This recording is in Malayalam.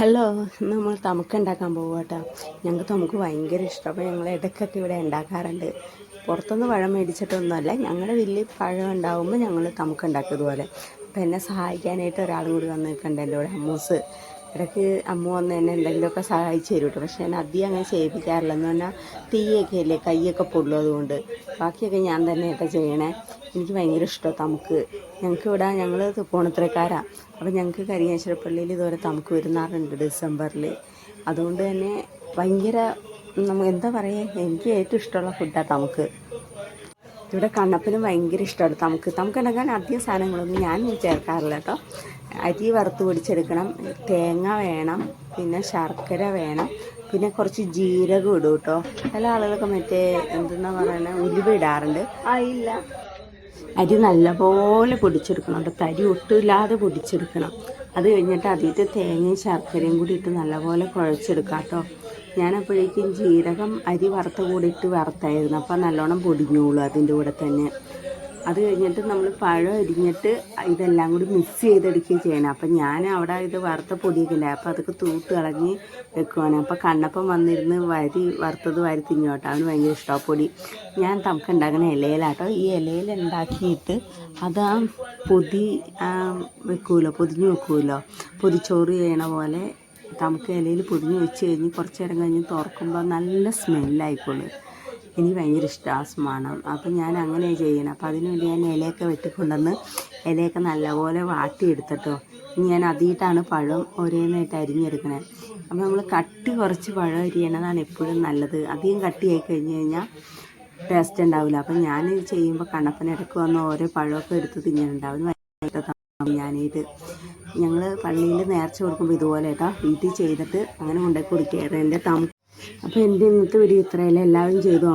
ഹലോ നമ്മൾ തമുക്ക് ഉണ്ടാക്കാൻ പോകുക കേട്ടോ ഞങ്ങൾക്ക് തമുക്ക് ഭയങ്കര ഇഷ്ടമാണ് ഞങ്ങൾ ഇടയ്ക്കൊക്കെ ഇവിടെ ഉണ്ടാക്കാറുണ്ട്. പുറത്തുനിന്ന് പഴം മേടിച്ചിട്ടൊന്നുമല്ല. ഞങ്ങളുടെ വീട്ടിൽ പഴം ഉണ്ടാകുമ്പോൾ ഞങ്ങൾ തമുക്ക് ഉണ്ടാക്കിയതുപോലെ. അപ്പോൾ എന്നെ സഹായിക്കാനായിട്ട് ഒരാളും കൂടി വന്ന് എന്റെ കൂടെ അമ്മൂസ്. ഇടയ്ക്ക് അമ്മ വന്ന് എന്നെ എന്തെങ്കിലുമൊക്കെ സഹായിച്ചു തരും കേട്ടോ. പക്ഷേ ഞാൻ അധികം അങ്ങനെ ചെയ്യിപ്പിക്കാറില്ല. എന്ന് പറഞ്ഞാൽ തീയൊക്കെ അല്ലേ കൈയൊക്കെ പൊള്ളും അതുകൊണ്ട്. ബാക്കിയൊക്കെ ഞാൻ തന്നെ ചെയ്യണേ. എനിക്ക് ഭയങ്കര ഇഷ്ടമാണ് തമുക്ക്. ഞങ്ങൾക്ക് ഇവിടെ ഞങ്ങൾ തൃപ്പൂണിത്തുറക്കാരാണ് അപ്പോൾ ഞങ്ങൾക്ക് കരിയാശ്വരപ്പള്ളിയിൽ ഇതുവരെ തമുക്ക് വരുന്നാറുണ്ട് ഡിസംബറിൽ. അതുകൊണ്ട് തന്നെ ഭയങ്കര എന്താ പറയുക എനിക്ക് ഏറ്റവും ഇഷ്ടമുള്ള ഫുഡാണ് തമുക്ക്. ഇവിടെ കണ്ണപ്പനും ഭയങ്കര ഇഷ്ടമാണ് തമുക്ക്. തമുക്ക് ഉണ്ടാക്കാൻ അധികം സാധനങ്ങളൊന്നും ഞാൻ ചേർക്കാറില്ല കേട്ടോ. അരി വറുത്ത് പൊടിച്ചെടുക്കണം. തേങ്ങ വേണം. പിന്നെ ശർക്കര വേണം. പിന്നെ കുറച്ച് ജീരകം ഇടും കേട്ടോ. ചില ആളുകളൊക്കെ മറ്റേ എന്തെന്നാ പറയണേ ഉലുവ ഇടാറുണ്ട്. ആ ഇല്ല. അരി നല്ലപോലെ പൊടിച്ചെടുക്കണം കേട്ടോ. തരി ഒട്ടുമില്ലാതെ പൊടിച്ചെടുക്കണം. അത് കഴിഞ്ഞിട്ട് അതിന്റെ തേങ്ങയും ശർക്കരയും കൂടി ഇട്ട് നല്ലപോലെ കുഴച്ചെടുക്കാം കേട്ടോ. ഞാനപ്പോഴേക്കും ജീരകം അരി വറുത്ത കൂടി ഇട്ട് വറുത്തായിരുന്നു. അപ്പോൾ നല്ലോണം പൊടിഞ്ഞോളൂ അതിന്റെ കൂടെ തന്നെ. അത് കഴിഞ്ഞിട്ട് നമ്മൾ പഴം അരിഞ്ഞിട്ട് ഇതെല്ലാം കൂടി മിക്സ് ചെയ്തെടുക്കുകയും ചെയ്യണം. അപ്പം ഞാൻ അവിടെ ഇത് വറുത്ത പൊടിയൊക്കെ ഉണ്ടായി അപ്പോൾ അതൊക്കെ തൂത്ത് കളഞ്ഞ് വെക്കുവാണ്. അപ്പോൾ കണ്ണപ്പം വന്നിരുന്ന് വരി വറുത്തത് വരി തിന്നോട്ടോ അവന് ഭയങ്കര ഇഷ്ടമാണ് പൊടി. ഞാൻ നമുക്ക് ഉണ്ടാക്കുന്ന ഇലയിലാട്ടോ. ഈ ഇലയിൽ ഉണ്ടാക്കിയിട്ട് അത് ആ പൊതി വെക്കുമല്ലോ പൊതിഞ്ഞ് വെക്കുമല്ലോ പൊതിച്ചോറ് ചെയ്യണ പോലെ നമുക്ക് ഇലയിൽ പൊതിഞ്ഞ് വെച്ച് കഴിഞ്ഞ് കുറച്ച് നേരം കഴിഞ്ഞ് തുറക്കുമ്പോൾ നല്ല സ്മെല്ലായിക്കോളൂ എനിക്ക് ഭയങ്കര ഇഷ്ടമാണ് മണം അപ്പം ഞാൻ അങ്ങനെ ചെയ്യണം. അപ്പം അതിന് വേണ്ടി ഞാൻ ഇലയൊക്കെ വെട്ടിക്കൊണ്ടുവന്ന് ഇലയൊക്കെ നല്ലപോലെ വാട്ടിയെടുത്തിട്ടോ. ഇനി ഞാൻ അതിയിട്ടാണ് പഴം ഒരേന്നായിട്ട് അരിഞ്ഞെടുക്കണേ. അപ്പം നമ്മൾ കട്ടി കുറച്ച് പഴം അരിയണതാണ് എപ്പോഴും നല്ലത്. അധികം കട്ടിയായി കഴിഞ്ഞ് കഴിഞ്ഞാൽ ടേസ്റ്റ് ഉണ്ടാവില്ല അപ്പം ഞാൻ ചെയ്യുമ്പോൾ കണ്ണപ്പന ഇടയ്ക്ക് വന്ന് ഓരോ പഴമൊക്കെ എടുത്ത് തിന്നുന്നുണ്ടാവും ഞാനിത് ഞങ്ങൾ പള്ളിയിൽ നേർച്ച കൊടുക്കുമ്പോൾ ഇതുപോലെ കേട്ടോ. വീട്ടിൽ ചെയ്തിട്ട് അങ്ങനെ കൊണ്ടേ കുടിക്കാറ് എന്റെ തം അപ്പോൾ എന്റെ ഇന്നത്തെ വീഡിയോ ഇത്രയല്ല. എല്ലാവരും ചെയ്തു